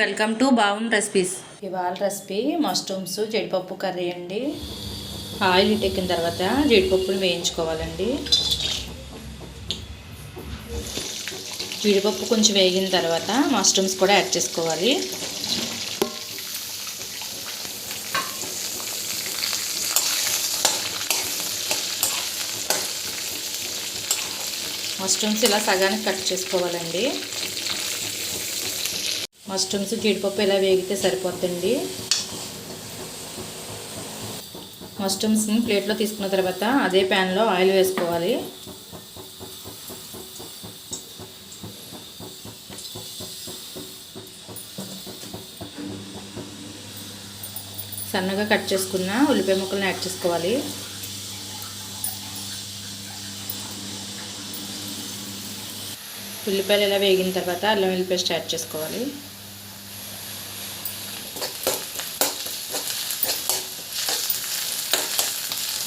Welcome to బాగున్ recipes. ఇవాళ recipe mushrooms జీడిపప్పు కర్రీ అండి. ఆయిల్ హీట్ ఎక్కిన తర్వాత జీడిపప్పులు వేయించుకోవాలండి. జీడిపప్పు కొంచెం వేగిన తర్వాత మష్రూమ్స్ కూడా యాడ్ చేసుకోవాలి. మష్రూమ్స్ ఇలా సగానికి కట్ చేసుకోవాలండి. మష్రూమ్స్ జీడిపప్పు ఇలా వేగితే సరిపోతుంది మష్రూమ్స్ని ప్లేట్లో తీసుకున్న తర్వాత అదే ప్యాన్లో ఆయిల్ వేసుకోవాలి. సన్నగా కట్ చేసుకున్న ఉల్లిపాయ ముక్కలను యాడ్ చేసుకోవాలి. ఉల్లిపాయలు ఇలా వేగిన తర్వాత అల్లం వెల్లుల్లి పేస్ట్ యాడ్ చేసుకోవాలి.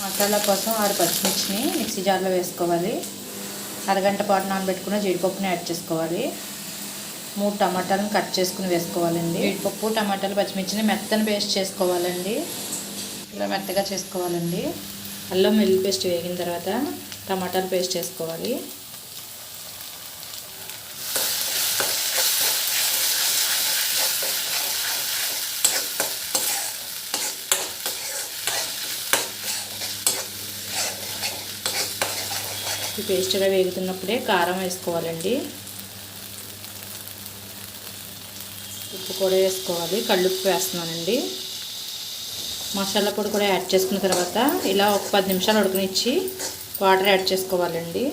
మసాలా కోసం ఆరు పచ్చిమిర్చిని మిక్సీ జార్లో వేసుకోవాలి. అరగంట పాటు నానబెట్టుకున్న జీడిపప్పుని యాడ్ చేసుకోవాలి. మూడు టమాటాలను కట్ చేసుకుని వేసుకోవాలండి. జీడిపప్పు టమాటాలు పచ్చిమిర్చిని మెత్తని పేస్ట్ చేసుకోవాలండి. ఇలా మెత్తగా చేసుకోవాలండి. అల్లం వెల్లుల్లి పేస్ట్ వేగిన తర్వాత టమాటాలు పేస్ట్ చేసుకోవాలి. ఈ పేస్ట్ వేగుతున్నప్పుడే కారం వేసుకోవాలండి. ఉప్పు కూడా వేసుకోవాలి. కళ్ళుప్పు వేస్తున్నానండి. మసాలా పొడి కూడా యాడ్ చేసుకున్న తర్వాత ఇలా ఒక పది నిమిషాలు ఉడకనిచ్చి వాటర్ యాడ్ చేసుకోవాలండి.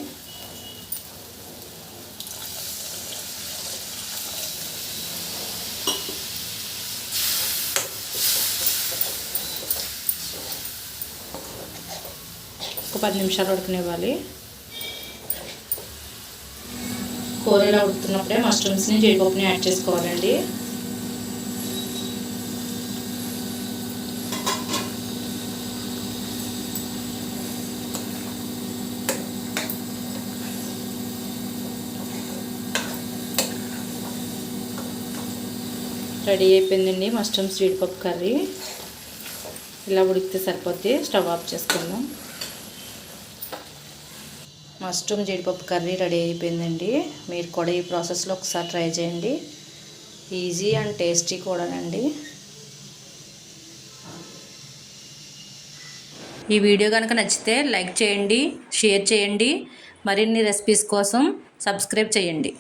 ఒక పది నిమిషాలు ఉడకనివ్వాలి. కూర ఇలా ఉడుకుతున్నప్పుడే మష్రూమ్స్ని జీడిపప్పుని యాడ్ చేసుకోవాలండి. రెడీ అయిపోయిందండి మష్రూమ్స్ జీడిపప్పు కర్రీ. ఇలా ఉడికితే సరిపోద్ది. స్టవ్ ఆఫ్ చేసుకుందాం. మష్రూమ్ జీడిపప్పు కర్రీ రెడీ అయిపోయిందండి. మీరు కూడా ఈ ప్రాసెస్లో ఒకసారి ట్రై చేయండి. ఈజీ అండ్ టేస్టీ కూడానండి. ఈ వీడియో కనుక నచ్చితే లైక్ చేయండి షేర్ చేయండి. మరిన్ని రెసిపీస్ కోసం సబ్స్క్రైబ్ చేయండి.